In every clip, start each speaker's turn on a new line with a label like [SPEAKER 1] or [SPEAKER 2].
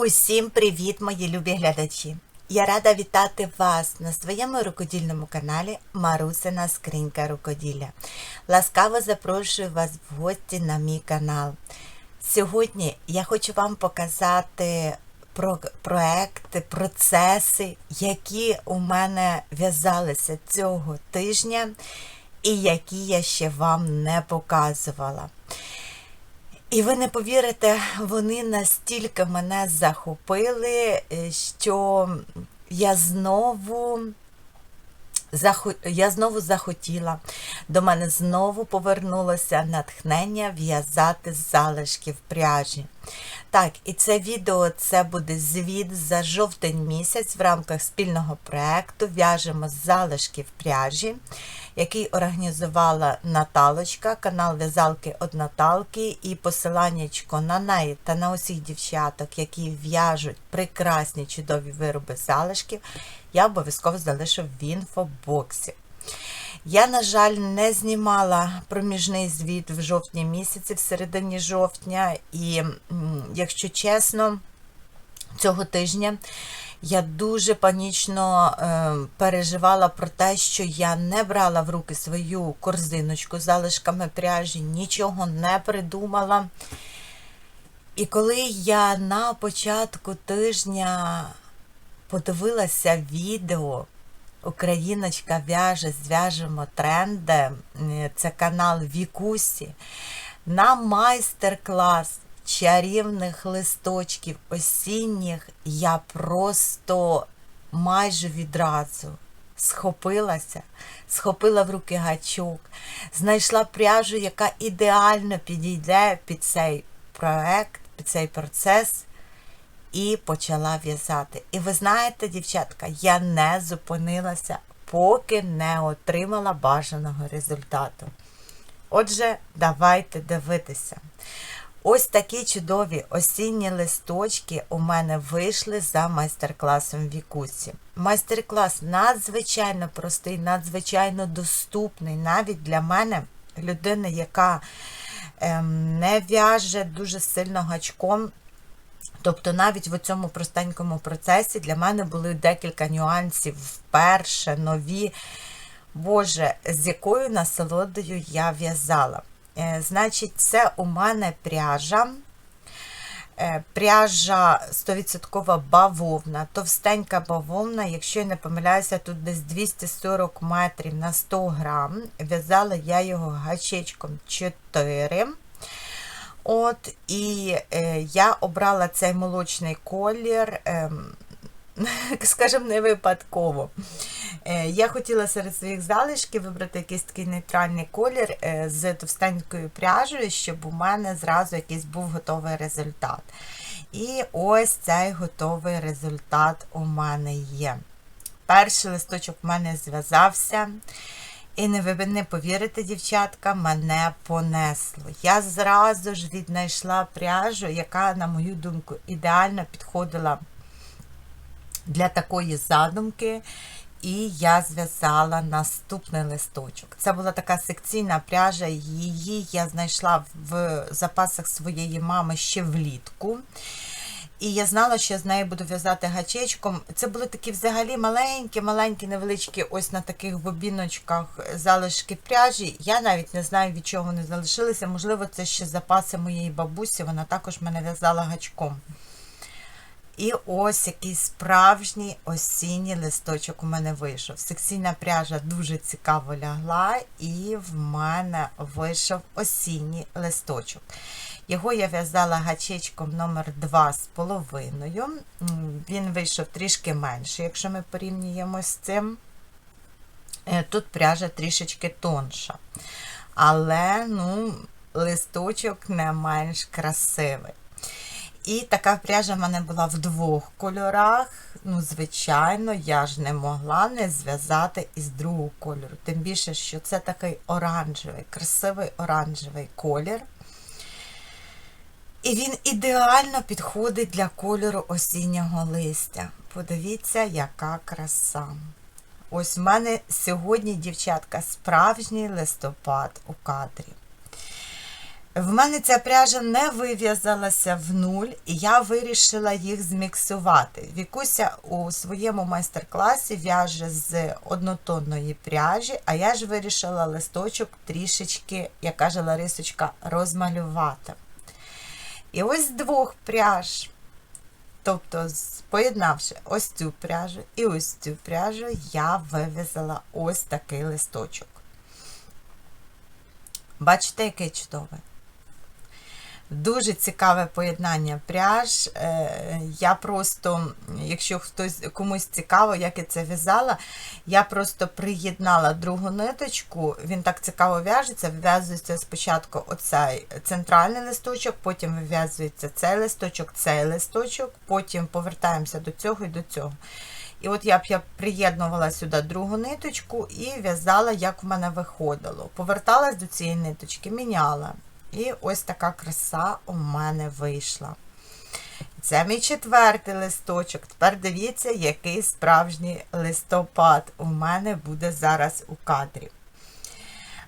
[SPEAKER 1] Усім привіт, мої любі глядачі! Я рада вітати вас на своєму рукодільному каналі Марусина Скринька Рукоділля. Ласкаво запрошую вас в гості на мій канал. Сьогодні я хочу вам показати про проекти, процеси, які у мене в'язалися цього тижня і які я ще вам не показувала. І ви не повірите, вони настільки мене захопили, е, що я знову я знову захотіла. До мене знову повернулося натхнення в'язати з залишків пряжі. Так, і це відео це буде звіт за жовтень місяць в рамках спільного проєкту В'яжемо з залишків пряжі, який організувала Наталочка, канал В'язалки од Наталки, і посиланнячко на неї та на усіх дівчаток, які в'яжуть прекрасні чудові вироби залишків, я обов'язково залишу в інфобоксі. Я, на жаль, не знімала проміжний звіт в жовтні місяці, в середині жовтня, і, якщо чесно, цього тижня я дуже панічно е, переживала про те, що я не брала в руки свою корзиночку з залишками пряжі, нічого не придумала. І коли я на початку тижня подивилася відео, Україночка в'яже, зв'яжемо тренди, це канал Вікусі, на майстер-клас чарівних листочків осінніх я просто майже відразу схопилася, схопила в руки гачок, знайшла пряжу, яка ідеально підійде під цей проект, під цей процес. І почала в'язати. І ви знаєте, дівчатка, я не зупинилася, поки не отримала бажаного результату. Отже, давайте дивитися. Ось такі чудові осінні листочки у мене вийшли за майстер-класом Вікусі. Майстер-клас надзвичайно простий, надзвичайно доступний навіть для мене, людини, яка ем, не в'яже дуже сильно гачком. Тобто навіть в цьому простенькому процесі для мене були декілька нюансів вперше, нові. Боже, з якою насолодою я в'язала. Е, значить, це у мене пряжа. Е, пряжа 100% бавовна, товстенька бавовна, якщо я не помиляюся, тут десь 240 метрів на 100 грам. В'язала я його гачечком 4. От, І е, я обрала цей молочний колір, е, скажімо, не випадково. Е, я хотіла серед своїх залишків вибрати якийсь такий нейтральний колір е, з товстенькою пряжею, щоб у мене зразу якийсь був готовий результат. І ось цей готовий результат у мене є. Перший листочок у мене зв'язався. І не ви не повірите, дівчатка, мене понесло. Я зразу ж віднайшла пряжу, яка, на мою думку, ідеально підходила для такої задумки. І я зв'язала наступний листочок. Це була така секційна пряжа, її я знайшла в запасах своєї мами ще влітку. І я знала, що я з нею буду в'язати гачечком. Це були такі взагалі маленькі, маленькі, невеличкі, ось на таких бобіночках залишки пряжі. Я навіть не знаю, від чого вони залишилися. Можливо, це ще запаси моєї бабусі, вона також мене в'язала гачком. І ось який справжній осінній листочок у мене вийшов. Секційна пряжа дуже цікаво лягла, і в мене вийшов осінній листочок. Його я в'язала гачечком номер 2,5. Він вийшов трішки менше, якщо ми порівнюємо з цим. Е, тут пряжа трішечки тонша. Але ну, листочок не менш красивий. І така пряжа в мене була в двох кольорах. Ну, звичайно, я ж не могла не зв'язати із другого кольору. Тим більше, що це такий оранжевий, красивий оранжевий колір. І він ідеально підходить для кольору осіннього листя. Подивіться, яка краса. Ось в мене сьогодні, дівчатка, справжній листопад у кадрі. В мене ця пряжа не вив'язалася в нуль, і я вирішила їх зміксувати. Вікуся у своєму майстер-класі в'яже з однотонної пряжі, а я ж вирішила листочок трішечки, як каже Ларисочка, розмалювати. І ось з двох пряж, тобто поєднавши ось цю пряжу і ось цю пряжу, я вив'язала ось такий листочок. Бачите, яке чудове? Дуже цікаве поєднання пряж. Е, Я просто, якщо хтось комусь цікаво, як я це в'язала, я просто приєднала другу ниточку. Він так цікаво в'яжеться. Вив'язується спочатку оцей центральний листочок, потім вив'язується цей листочок, цей листочок, потім повертаємося до цього і до цього. І от я б я приєднувала сюди другу ниточку і в'язала, як в мене виходило. Поверталась до цієї ниточки, міняла. І ось така краса у мене вийшла. Це мій четвертий листочок. Тепер дивіться, який справжній листопад у мене буде зараз у кадрі.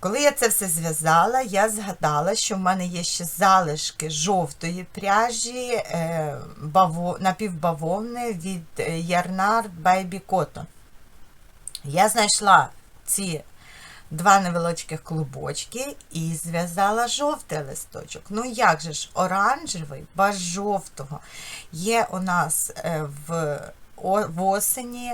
[SPEAKER 1] Коли я це все зв'язала, я згадала, що в мене є ще залишки жовтої пряжі е, баво, напівбавовни від Yarnard Baby Cotton. Я знайшла ці два невеличких клубочки і зв'язала жовтий листочок. Ну як же ж, оранжевий без жовтого. Є у нас е, в в осені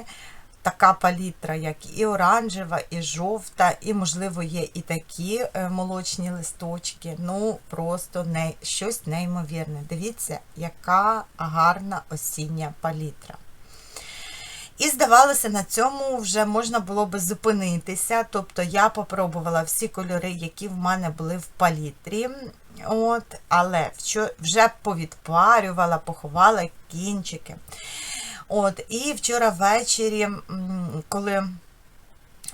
[SPEAKER 1] така палітра, як і оранжева, і жовта, і, можливо, є і такі е, молочні листочки. Ну, просто не, щось неймовірне. Дивіться, яка гарна осіння палітра. І здавалося, на цьому вже можна було би зупинитися. Тобто я попробувала всі кольори, які в мене були в палітрі. От, але вже повідпарювала, поховала кінчики. От, і вчора ввечері, коли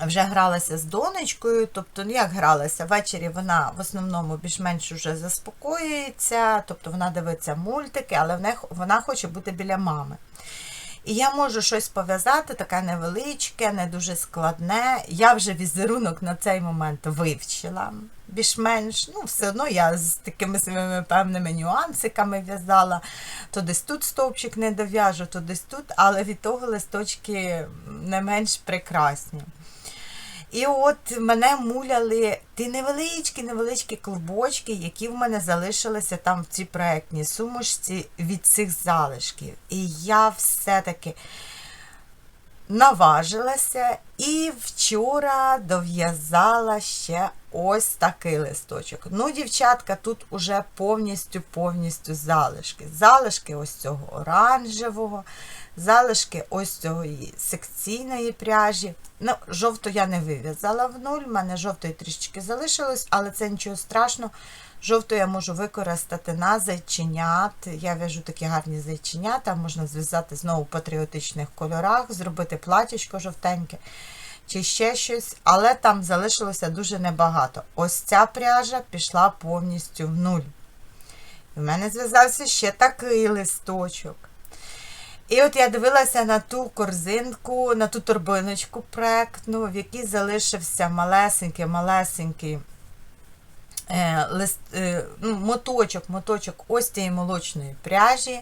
[SPEAKER 1] вже гралася з донечкою, тобто, ну як гралася, ввечері вона в основному більш-менш вже заспокоюється, тобто вона дивиться мультики, але вона хоче бути біля мами. І я можу щось пов'язати, таке невеличке, не дуже складне. Я вже візерунок на цей момент вивчила. Більш-менш, ну, все одно я з такими своїми певними нюансиками в'язала. То десь тут стовпчик не дов'яжу, то десь тут, але від того листочки не менш прекрасні. І от мене муляли ті невеличкі, невеличкі клубочки, які в мене залишилися там в цій проєктній сумочці від цих залишків. І я все-таки наважилася і вчора дов'язала ще ось такий листочок. Ну, дівчатка, тут уже повністю повністю залишки. Залишки ось цього оранжевого, залишки ось цієї секційної пряжі. Ну, жовту я не вив'язала в нуль, в мене жовтої трішечки залишилось, але це нічого страшного. Жовту я можу використати на зайченят. Я в'яжу такі гарні зайченята, можна зв'язати знову в патріотичних кольорах, зробити платічко жовтеньке чи ще щось, але там залишилося дуже небагато. Ось ця пряжа пішла повністю в нуль. І в мене зв'язався ще такий листочок. І от я дивилася на ту корзинку, на ту торбиночку проектну, в якій залишився малесенький-малесенький лист, е, ну, моточок, моточок ось цієї молочної пряжі.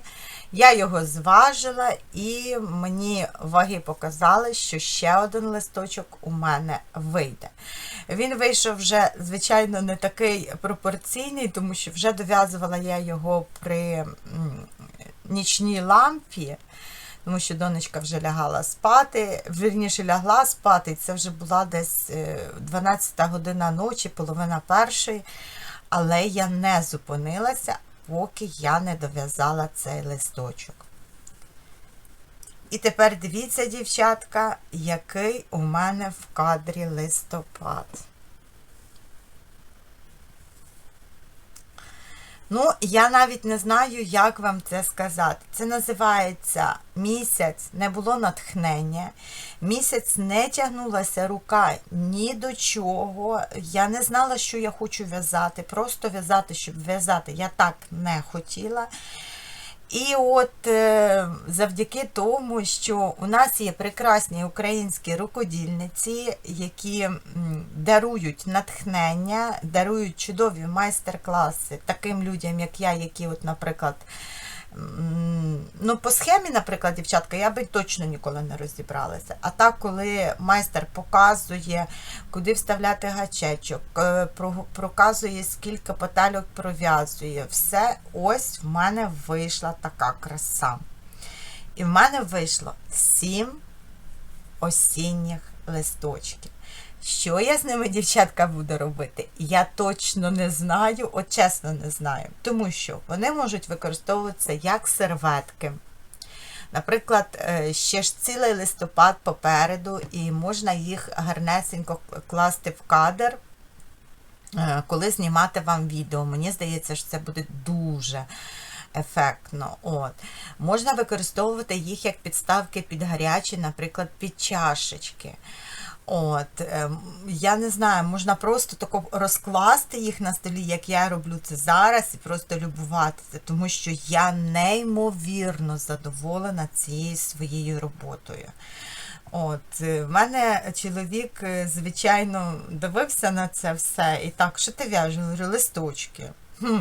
[SPEAKER 1] Я його зважила, і мені ваги показали, що ще один листочок у мене вийде. Він вийшов вже, звичайно, не такий пропорційний, тому що вже дов'язувала я його при нічній лампі. Тому що донечка вже лягала спати, вірніше лягла спати, це вже була десь е, 12 година ночі, половина першої. Але я не зупинилася, поки я не дов'язала цей листочок. І тепер дивіться, дівчатка, який у мене в кадрі листопад. Ну, я навіть не знаю, як вам це сказати. Це називається місяць, не було натхнення. Місяць не тягнулася рука ні до чого. Я не знала, що я хочу в'язати. Просто в'язати, щоб в'язати. Я так не хотіла. І от е, завдяки тому, що у нас є прекрасні українські рукодільниці, які дарують натхнення, дарують чудові майстер-класи таким людям, як я, які, от, наприклад, ну, по схемі, наприклад, дівчатка, я би точно ніколи не розібралася. А так, коли майстер показує, куди вставляти гачечок, е, проказує, скільки петельок пров'язує, все, ось в мене вийшла така краса. І в мене вийшло сім осінніх листочків. Що я з ними, дівчатка, буду робити? Я точно не знаю, от чесно не знаю. Тому що вони можуть використовуватися як серветки. Наприклад, е, ще ж цілий листопад попереду, і можна їх гарнесенько класти в кадр, е, коли знімати вам відео. Мені здається, що це буде дуже ефектно. От. Можна використовувати їх як підставки під гарячі, наприклад, під чашечки. От, ем, я не знаю, можна просто тако розкласти їх на столі, як я роблю це зараз, і просто любуватися, тому що я неймовірно задоволена цією своєю роботою. От, е, в мене чоловік, е, звичайно, дивився на це все і так, що ти в'яжеш? Листочки. Хм.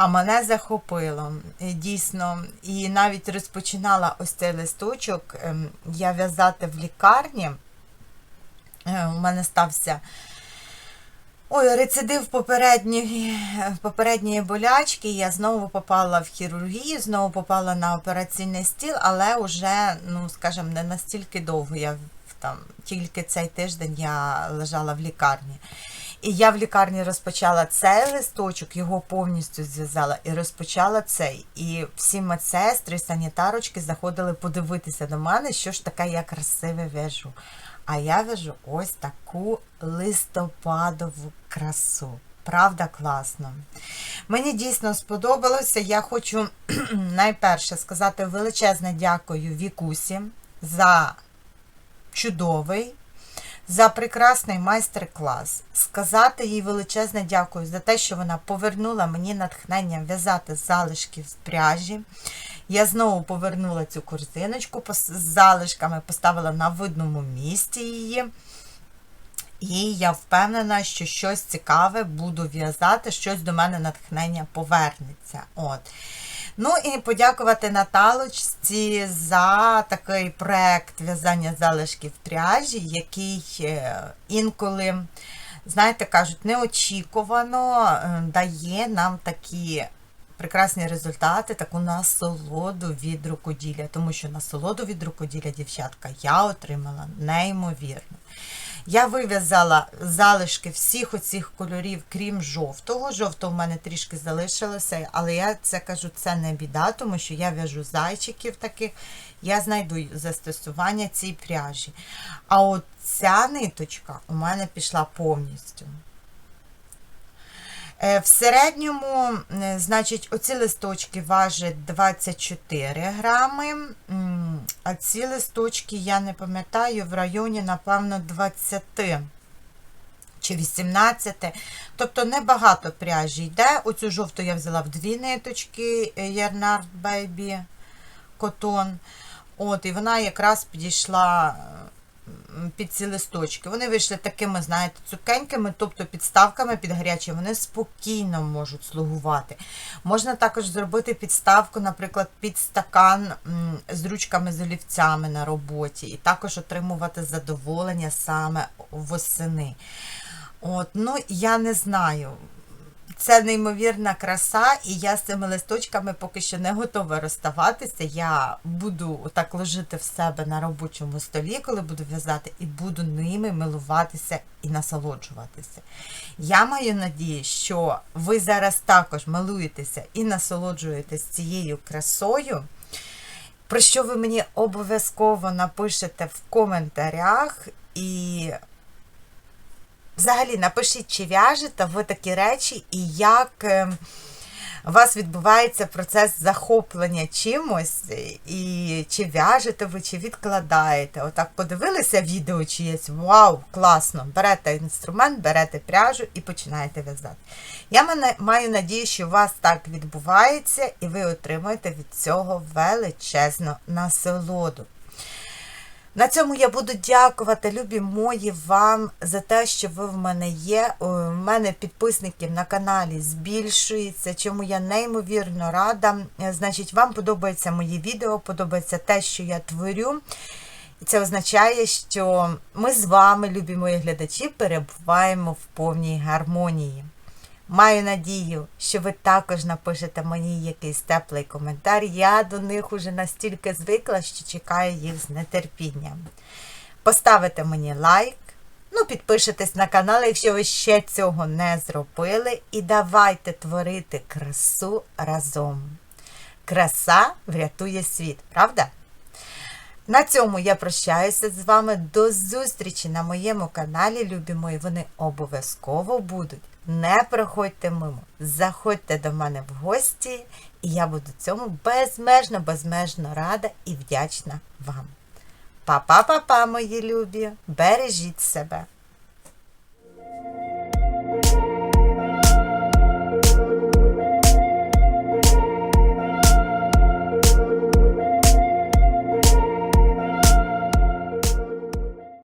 [SPEAKER 1] А мене захопило е, дійсно. І навіть розпочинала ось цей листочок ем, я в'язати в лікарні. Е, У мене стався ой, рецидив попередньої, попередньої болячки. Я знову попала в хірургію, знову попала на операційний стіл, але вже, ну, скажімо, не настільки довго. Я там тільки цей тиждень я лежала в лікарні. І я в лікарні розпочала цей листочок, його повністю зв'язала і розпочала цей. І всі медсестри, санітарочки заходили подивитися до мене, що ж таке я красиве в'яжу. А я в'яжу ось таку листопадову красу. Правда, класно. Мені дійсно сподобалося. Я хочу найперше сказати величезне дякую Вікусі за чудовий, за прекрасний майстер-клас. Сказати їй величезне дякую за те, що вона повернула мені натхнення в'язати залишки з пряжі. Я знову повернула цю корзиночку з залишками, поставила на видному місці її. І я впевнена, що щось цікаве буду в'язати, щось до мене натхнення повернеться. От. Ну і подякувати Наталочці за такий проект в'язання залишків пряжі, який е, інколи, знаєте, кажуть, неочікувано е, дає нам такі прекрасні результати, таку насолоду від рукоділля. Тому що насолоду від рукоділля, дівчатка, я отримала неймовірно. Я вив'язала залишки всіх оцих кольорів, крім жовтого. Жовтого в мене трішки залишилося, але я це кажу, це не біда, тому що я в'яжу зайчиків таких, я знайду застосування цій пряжі. А от ця ниточка у мене пішла повністю. Е, В середньому, е, значить, оці листочки важать 24 грами, а ці листочки, я не пам'ятаю, в районі, напевно, 20 чи 18. Тобто небагато пряжі йде. Оцю жовту я взяла в дві ниточки е, Yarnard Baby Cotton. От, і вона якраз підійшла м, під ці листочки. Вони вийшли такими, знаєте, цукенькими, тобто підставками під гарячі, вони спокійно можуть слугувати. Можна також зробити підставку, наприклад, під стакан з ручками з олівцями на роботі, і також отримувати задоволення саме восени. От, ну, я не знаю. Це неймовірна краса, і я з цими листочками поки що не готова розставатися. Я буду так ложити в себе на робочому столі, коли буду в'язати, і буду ними милуватися і насолоджуватися. Я маю надію, що ви зараз також милуєтеся і насолоджуєтесь цією красою. Про що ви мені обов'язково напишете в коментарях і Взагалі, напишіть, чи в'яжете ви такі речі, і як е, у вас відбувається процес захоплення чимось, і чи в'яжете ви, чи відкладаєте. Отак подивилися відео чиєсь, вау, класно! Берете інструмент, берете пряжу і починаєте в'язати. Я маю надію, що у вас так відбувається, і ви отримуєте від цього величезну насолоду. На цьому я буду дякувати, любі мої, вам за те, що ви в мене є. У мене підписників на каналі збільшується, чому я неймовірно рада. Е, Значить, вам подобається мої відео, подобається те, що я творю. І це означає, що ми з вами, любі мої глядачі, перебуваємо в повній гармонії. Маю надію, що ви також напишете мені якийсь теплий коментар. Я до них уже настільки звикла, що чекаю їх з нетерпінням. Поставите мені лайк, ну підпишитесь на канал, якщо ви ще цього не зробили. І давайте творити красу разом. Краса врятує світ, правда? На цьому я прощаюся з вами. До зустрічі на моєму каналі, любі мої. Вони обов'язково будуть. Не проходьте мимо. Заходьте до мене в гості, і я буду цьому безмежно, безмежно рада і вдячна вам. Па-па-па-па, мої любі! Бережіть себе!